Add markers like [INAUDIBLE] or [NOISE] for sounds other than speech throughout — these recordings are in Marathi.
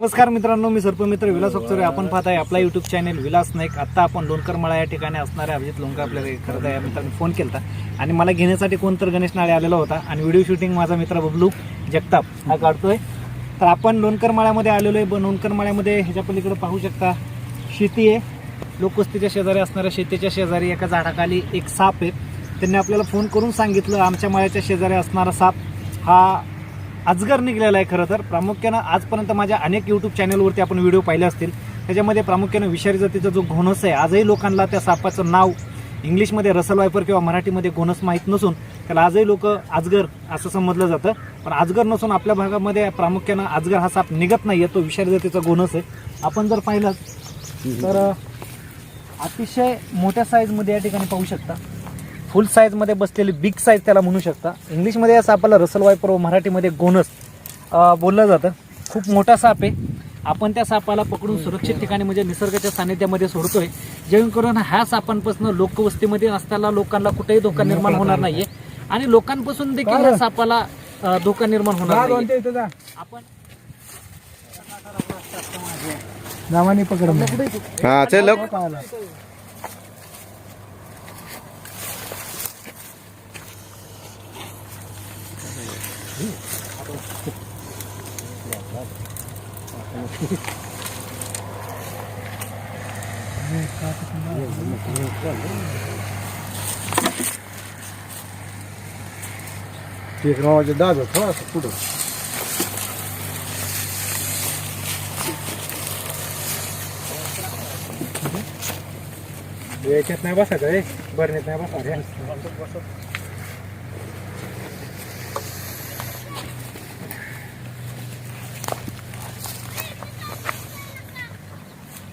नमस्कार मित्रांनो मी सर्पमित्र विलास अक्षरे आपण पाहत आहे आपला युट्यूब चॅनेल विलास नाईक. आता आपण लोणकरमाळा या ठिकाणी असणाऱ्या अभिजित लोणकर आपल्याला खरं या मित्रांनी फोन केला आणि मला घेण्यासाठी कोणतर गणेश नाळे आलेला होता. आणि व्हिडिओ शूटिंग माझा मित्र बबलू जगताप हा काढतोय. तर आपण लोणकर माळ्यामध्ये आलेलो आहे. ब- लोणकरमाळ्यामध्ये ह्याच्या पलीकडे पाहू शकता शेती आहे. लोकवस्तीच्या शेजारी असणाऱ्या शेतीच्या शेजारी एका झाडाखाली एक साप आहे. त्यांनी आपल्याला फोन करून सांगितलं आमच्या माळ्याच्या शेजारी असणारा साप हा अजगर निघलेला आहे खरं तर. प्रामुख्यानं आजपर्यंत माझ्या अनेक यूट्यूब चॅनलवरती आपण व्हिडिओ पाहिले असतील. त्याच्यामध्ये प्रामुख्यानं विषारी जातीचा जो घोणस आहे आजही लोकांना त्या सापाचं नाव इंग्लिशमध्ये रसल वायपर किंवा मराठीमध्ये घोणस माहीत नसून त्याला आजही लोक आजगर असं समजलं जातं. पण आजगर नसून आपल्या भागामध्ये प्रामुख्यानं आजगर हा साप निघत नाही आहे तो विषारी जातीचा घोणस आहे. आपण जर पाहिलं तर अतिशय मोठ्या साईजमध्ये या ठिकाणी पाहू शकता. फुल साईजमध्ये बसलेली बिग साईज त्याला म्हणू शकता. इंग्लिशमध्ये या सापाला रसल वायपर व मराठीमध्ये गोनस बोललं जातं. खूप मोठा साप आहे. आपण त्या सापाला पकडून सुरक्षित ठिकाणी म्हणजे निसर्गाच्या सानिध्यामध्ये सोडतोय. जेणेकरून ह्या सापांपासून लोकवस्तीमध्ये असताना लोकांना कुठेही धोका निर्माण होणार नाहीये. आणि लोकांपासून देखील या सापाला धोका निर्माण होणार नाही आपण नावाने पकड हा चल लव एक नावाचे दाद थोडासा पुढं याच्यात नाही बसायचं रे. बरणीत नाही बसा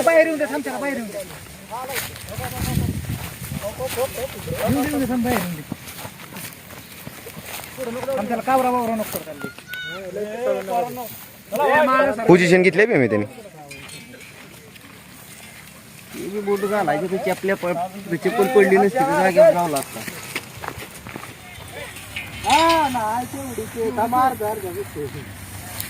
बाहेर येऊन येऊन बाहेर येऊन कावरा नको करू त्याला. पोझिशन घेतले बे मी त्यांनी. बोट घालायचं त्याची आपल्या त्याची पण पडली नसती जागेवर गावला असता दुसरा मग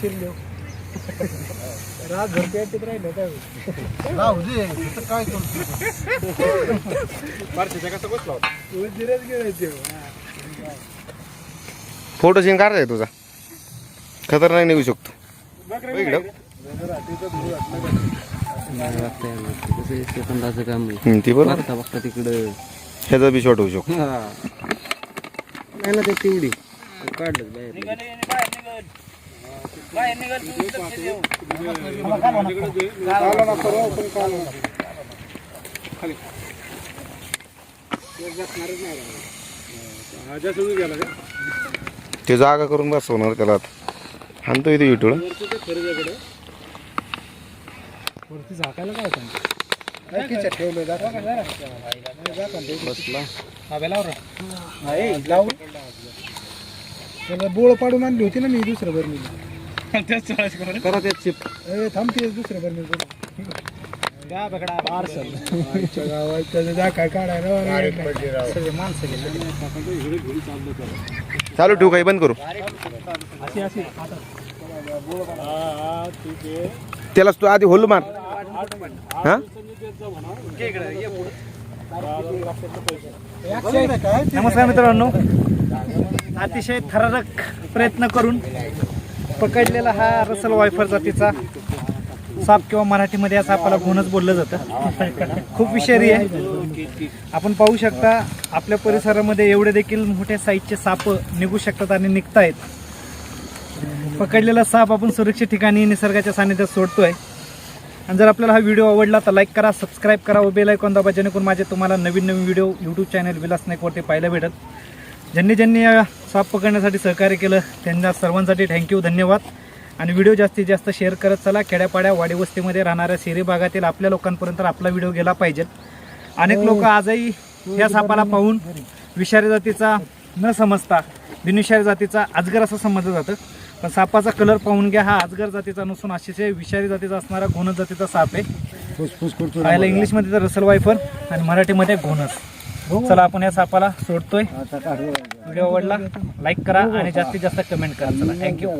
शिरलो रातभर टेंटीत राहिलं काय? राहू दे काय करतो? बारशीचा कसा बसला होता? उंदीरच गेले फोटो सीन काढताय तुझा. खतरनाक निघू शकतो. हो इकडं. ती बरोबर तिकडं. ह्याचा बी शॉट होऊ शकतो. नाही ना ते तेवढी. काढलं बाहेर. हा ते जागा करून बसवणार त्याला आता. हाणतो इथे युट्यूब बसला. लावून. त्याला बोळ पाडून आणली होती ना मी दुसऱ्या [LAUGHS] बर्मीला करा त्यात चिप ए थांबते दुसऱ्या बर्मीला आमच्या गावात त्याचं जा काय काढायला सगळे माणसं गेले. चालू ठेवू काही बंद करू? त्यालाच तू आधी होल मार. हा? नमस्कार मित्रांनो. अतिशय थरारक प्रयत्न करून पकडलेला हा रसल वायफर जातीचा साप किंवा मराठीमध्ये या सापाला गुणच बोललं जातं. खूप विषारी आहे. आपण पाहू शकता आपल्या परिसरामध्ये एवढे देखील मोठ्या साईजचे साप निघू शकतात आणि निघतायत. पकडलेला साप आपण सुरक्षित ठिकाणी निसर्गाच्या सानिध्यात सोडतोय. आणि जर आपल्याला हा व्हिडिओ आवडला तर लाईक करा सबस्क्राईब करा व बेल ऐकून दाबा जेणेकरून माझे तुम्हाला नवीन नवीन व्हिडिओ यूट्यूब चॅनल विलास नाईकवरती पाहायला भेटत. ज्यांनी ज्यांनी या साप पकडण्यासाठी सहकार्य केलं त्यांना सर्वांसाठी थँक्यू धन्यवाद. आणि व्हिडिओ जास्तीत जास्त शेअर करत चला. खेड्यापाड्या वाडी वस्तीमध्ये राहणाऱ्या शहरी भागातील आपल्या लोकांपर्यंत आपला व्हिडिओ गेला पाहिजेत अनेक लोक आजही या सापाला पाहून विषारी जातीचा न समजता बिनविषारी जातीचा अजगर असं समजलं जातं. पण सापाचा कलर पाहून घ्या. हा अजगर जातीचा नसून अतिशय विषारी जातीचा असणारा घोणस जातीचा साप आहे. पाहायला इंग्लिशमध्ये तर रसल वायफर आणि मराठीमध्ये घोणस चला आपण या सापाला सोडतोय. व्हिडिओ आवडला लाईक करा आणि जास्तीत जास्त कमेंट करा. चला थँक्यू